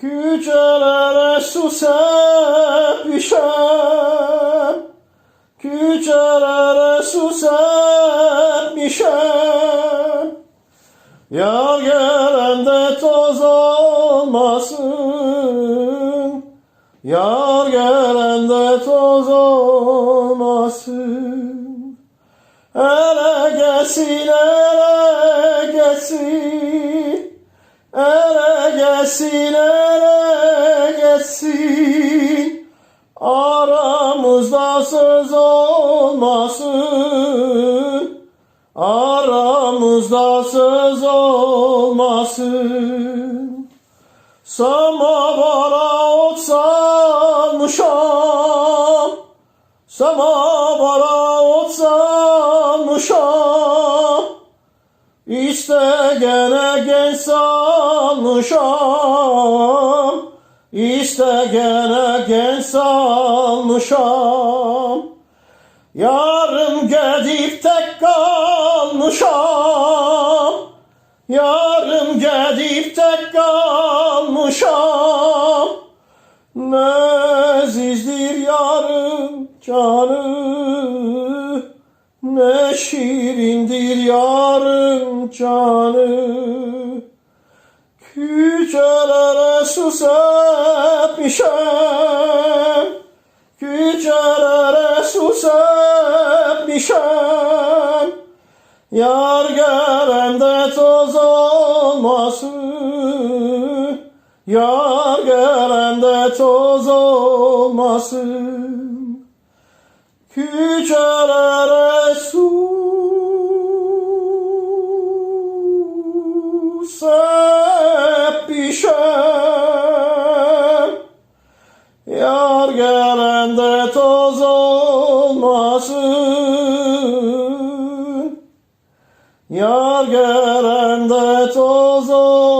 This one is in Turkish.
Küçelere su serpişem Küçelere su serpişem Yar gelende toz olmasın. Yar gelende toz olmasın. Ele gelsin, ele gelsin. Ele gelsin, ele gelsin Aramızda söz olmasın. Aramızda söz olmasın. Samavara ot salmışam Samavara ot salmışam İşte gene genç salmışam İşte gene genç salmışam Yarım gedip tek kalmışam. Yarım gedip tek kalmışam. Nezizdir yarım canı Ne şirindir yarım canı. Küçelere su sepmişem Küçelere su sepmişem. Yar gelende toz olmasın Yar gelende toz olmasın. Küçelere düşer. Yar gelende toz olmasın. Yar gelende toz olmasın.